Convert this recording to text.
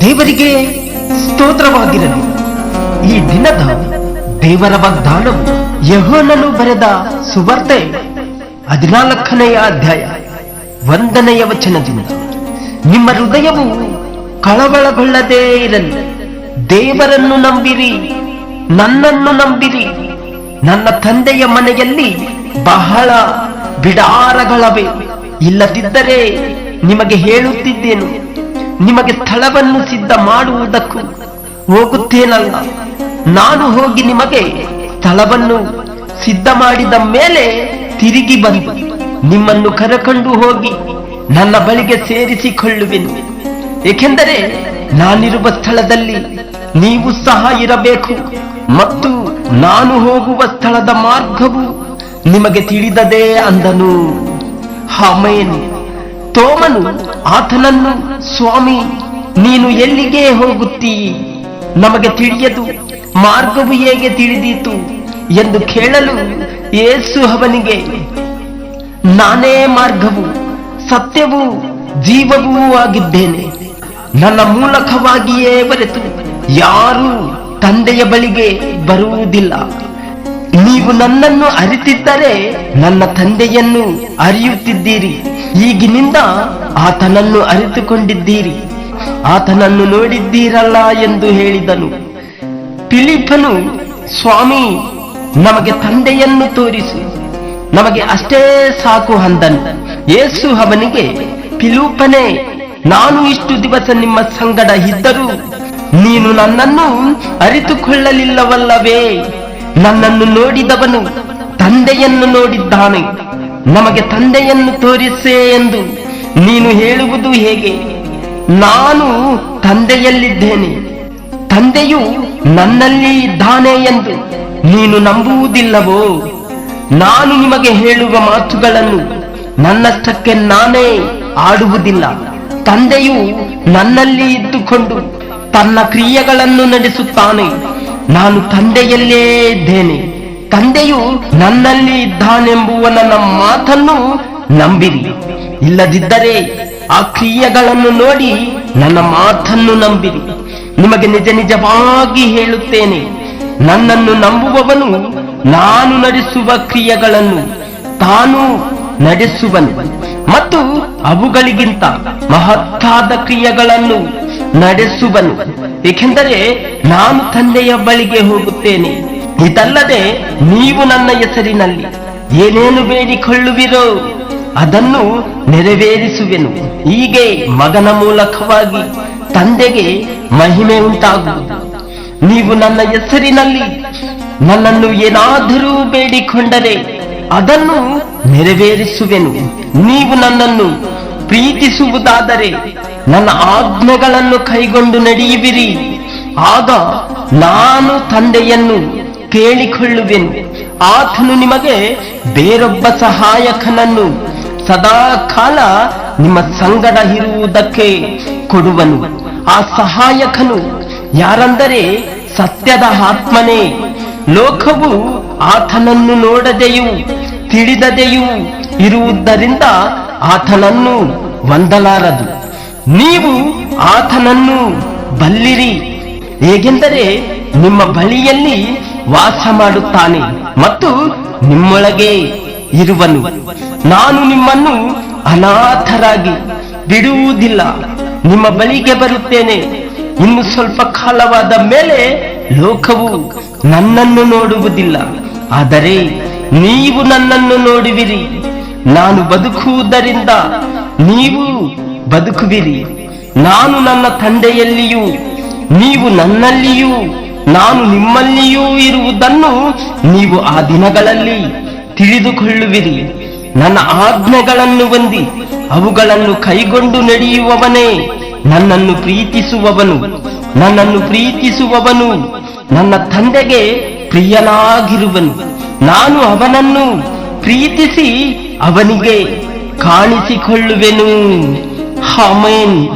ದೇವರಿಗೆ ಸ್ತೋತ್ರವಾಗಿರಲಿ. ಈ ದಿನದ ದೇವರ ವಾಗ್ದಾನವು ಯಹೋನನು ಬರೆದ ಸುವರ್ತೆ ಹದಿನಾಲ್ಕನೆಯ ಅಧ್ಯಾಯ ಒಂದನೆಯ ವಚನದಿಂದ. ನಿಮ್ಮ ಹೃದಯವು ಕಳವಳಗೊಳ್ಳದೇ ಇರಲಿ. ದೇವರನ್ನು ನಂಬಿರಿ, ನನ್ನನ್ನು ನಂಬಿರಿ. ನನ್ನ ತಂದೆಯ ಮನೆಯಲ್ಲಿ ಬಹಳ ಬಿಡಾರಗಳವೆ. ಇಲ್ಲದಿದ್ದರೆ ನಿಮಗೆ ಹೇಳುತ್ತಿದ್ದೇನು, ನಿಮಗೆ ಸ್ಥಳವನ್ನು ಸಿದ್ಧ ಮಾಡುವುದಕ್ಕೂ ಹೋಗುತ್ತೇನಲ್ಲ. ನಾನು ಹೋಗಿ ನಿಮಗೆ ಸ್ಥಳವನ್ನು ಸಿದ್ಧ ಮಾಡಿದ ಮೇಲೆ ತಿರುಗಿ ಬಂದು ನಿಮ್ಮನ್ನು ಕರೆಕೊಂಡು ಹೋಗಿ ನನ್ನ ಬಳಿಗೆ ಸೇರಿಸಿಕೊಳ್ಳುವೆನು. ಏಕೆಂದರೆ ನಾನಿರುವ ಸ್ಥಳದಲ್ಲಿ ನೀವು ಸಹ ಇರಬೇಕು ಮತ್ತು ನಾನು ಹೋಗುವ ಸ್ಥಳದ ಮಾರ್ಗವು ನಿಮಗೆ ತಿಳಿದದೇ ಅಂದನು. ಹಾಮೇನು, ತೋಮನು, ಆತನನ್ನು, ಸ್ವಾಮಿ, ನೀನು ಎಲ್ಲಿಗೆ ಹೋಗುತ್ತೀ? ನಮಗೆ ತಿಳಿಯದು, ಮಾರ್ಗವು ಹೇಗೆ ತಿಳಿದೀತು ಎಂದು ಕೇಳಲು ಏಸು ಅವನಿಗೆ, ನಾನೇ ಮಾರ್ಗವು, ಸತ್ಯವೂ ಜೀವವೂ ಆಗಿದ್ದೇನೆ. ನನ್ನ ಮೂಲಕವಾಗಿಯೇ ಬರೆತು ಯಾರೂ ತಂದೆಯ ಬಳಿಗೆ ಬರುವುದಿಲ್ಲ. ನೀವು ನನ್ನನ್ನು ಅರಿತಿದ್ದರೆ ನನ್ನ ತಂದೆಯನ್ನು ಅರಿಯುತ್ತಿದ್ದೀರಿ. ಈಗಿನಿಂದ ಆತನನ್ನು ಅರಿತುಕೊಂಡಿದ್ದೀರಿ. ಆತನನ್ನು ನೋಡಿದ್ದೀರಲ್ಲ ಎಂದು ಹೇಳಿದನು. ಫಿಲಿಪನು ಸ್ವಾಮಿ, ನಮಗೆ ತಂದೆಯನ್ನು ತೋರಿಸು. ನಮಗೆ ಅಷ್ಟೇ ಸಾಕು ಅಂದನು. ಯೇಸು ಅವನಿಗೆ ಫಿಲೂಪನೇ ನಾನು ಇಷ್ಟು ದಿವಸ ನಿಮ್ಮ ಸಂಗಡ ಇದ್ದರೂ ನೀನು ನನ್ನನ್ನು ಅರಿತುಕೊಳ್ಳಲಿಲ್ಲವಲ್ಲವೇ? ನನ್ನನ್ನು ನೋಡಿದವನು ತಂದೆಯನ್ನು ನೋಡಿದ್ದಾನೆ. ನಮಗೆ ತಂದೆಯನ್ನು ತೋರಿಸೇ ಎಂದು ನೀನು ಹೇಳುವುದು ಹೇಗೆ? ನಾನು ತಂದೆಯಲ್ಲಿದ್ದೇನೆ. ತಂದೆಯು ನನ್ನಲ್ಲಿ ಇದ್ದಾನೆ ಎಂದು ನೀನು ನಂಬುವುದಿಲ್ಲವೋ? ನಾನು ನಿಮಗೆ ಹೇಳುವ ಮಾತುಗಳನ್ನು ನನ್ನಷ್ಟಕ್ಕೆ ನಾನೇ ಆಡುವುದಿಲ್ಲ. ತಂದೆಯು ನನ್ನಲ್ಲಿ ಇದ್ದುಕೊಂಡು ತನ್ನ ಕ್ರಿಯೆಗಳನ್ನು ನಡೆಸುತ್ತಾನೆ. ನಾನು ತಂದೆಯಲ್ಲೇ ಇದ್ದೇನೆ. ತಂದೆಯು ನನ್ನಲ್ಲಿ ಇದ್ದಾನೆಂಬುವ ನನ್ನ ಮಾತನ್ನು ನಂಬಿರಿ. ಇಲ್ಲದಿದ್ದರೆ ಆ ಕ್ರಿಯೆಗಳನ್ನು ನೋಡಿ ನನ್ನ ಮಾತನ್ನು ನಂಬಿರಿ. ನಿಮಗೆ ನಿಜ ನಿಜವಾಗಿ ಹೇಳುತ್ತೇನೆ, ನನ್ನನ್ನು ನಂಬುವವನು ನಾನು ನಡೆಸುವ ಕ್ರಿಯೆಗಳನ್ನು ತಾನು ನಡೆಸುವನು. ಮತ್ತು ಅವುಗಳಿಗಿಂತ ಮಹತ್ತಾದ ಕ್ರಿಯೆಗಳನ್ನು ನಡೆಸುವನು. ಏಕೆಂದರೆ ನಾನು ತಂದೆಯ ಬಳಿಗೆ ಹೋಗುತ್ತೇನೆ. ಇದಲ್ಲದೆ ನೀವು ನನ್ನ ಹೆಸರಿನಲ್ಲಿ ಏನೇನು ಬೇಡಿಕೊಳ್ಳುವಿರೋ ಅದನ್ನು ನೆರವೇರಿಸುವೆನು. ಹೀಗೆ ಮಗನ ಮೂಲಕವಾಗಿ ತಂದೆಗೆ ಮಹಿಮೆ ಉಂಟಾಗುವುದು. ನೀವು ನನ್ನ ಹೆಸರಿನಲ್ಲಿ ನನ್ನನ್ನು ಏನಾದರೂ ಬೇಡಿಕೊಂಡರೆ ಅದನ್ನು ನೆರವೇರಿಸುವೆನು. ನೀವು ನನ್ನನ್ನು ಪ್ರೀತಿಸುವುದಾದರೆ ನನ್ನ ಆಜ್ಞೆಗಳನ್ನು ಕೈಗೊಂಡು ನಡೆಯುವಿರಿ. ಆಗ ನಾನು ತಂದೆಯನ್ನು ಕೇಳಿಕೊಳ್ಳುವೆನು. ಆತನು ನಿಮಗೆ ಬೇರೊಬ್ಬ ಸಹಾಯಕನನ್ನು ಸದಾ ಕಾಲ ನಿಮ್ಮ ಸಂಗಡ ಇರುವುದಕ್ಕೆ ಕೊಡುವನು. ಆ ಸಹಾಯಕನು ಯಾರಂದರೆ ಸತ್ಯದ ಆತ್ಮನೇ. ಲೋಕವು ಆತನನ್ನು ನೋಡದೆಯೂ ತಿಳಿದದೆಯೂ ಇರುವುದರಿಂದ ಆತನನ್ನು ಹೊಂದಲಾರದು. ನೀವು ಆತನನ್ನು ಬಲ್ಲಿರಿ. ಹೇಗೆಂದರೆ ನಿಮ್ಮ ಬಳಿಯಲ್ಲಿ ವಾಸ ಮಾಡುತ್ತಾನೆ ಮತ್ತು ನಿಮ್ಮೊಳಗೆ ಇರುವನು. ನಾನು ನಿಮ್ಮನ್ನು ಅನಾಥರಾಗಿ ಬಿಡುವುದಿಲ್ಲ. ನಿಮ್ಮ ಬಳಿಗೆ ಬರುತ್ತೇನೆ. ಇನ್ನು ಸ್ವಲ್ಪ ಕಾಲವಾದ ಮೇಲೆ ಲೋಕವು ನನ್ನನ್ನು ನೋಡುವುದಿಲ್ಲ. ಆದರೆ ನೀವು ನನ್ನನ್ನು ನೋಡುವಿರಿ. ನಾನು ಬದುಕುವುದರಿಂದ ನೀವು ಬದುಕುವಿರಿ. ನಾನು ನನ್ನ ತಂದೆಯಲ್ಲಿಯೂ, ನೀವು ನನ್ನಲ್ಲಿಯೂ, ನಾನು ನಿಮ್ಮಲ್ಲಿಯೂ ಇರುವುದನ್ನು ನೀವು ಆ ದಿನಗಳಲ್ಲಿ ತಿಳಿದುಕೊಳ್ಳುವಿರಿ. ನನ್ನ ಆಜ್ಞೆಗಳನ್ನು ಹೊಂದಿ ಅವುಗಳನ್ನು ಕೈಗೊಂಡು ನಡೆಯುವವನೇ ನನ್ನನ್ನು ಪ್ರೀತಿಸುವವನು. ನನ್ನನ್ನು ಪ್ರೀತಿಸುವವನು ನನ್ನ ತಂದೆಗೆ ಪ್ರಿಯನಾಗಿರುವನು. ನಾನು ಅವನನ್ನು ಪ್ರೀತಿಸಿ ಅವನಿಗೆ ಕಾಣಿಸಿಕೊಳ್ಳುವೆನು. comment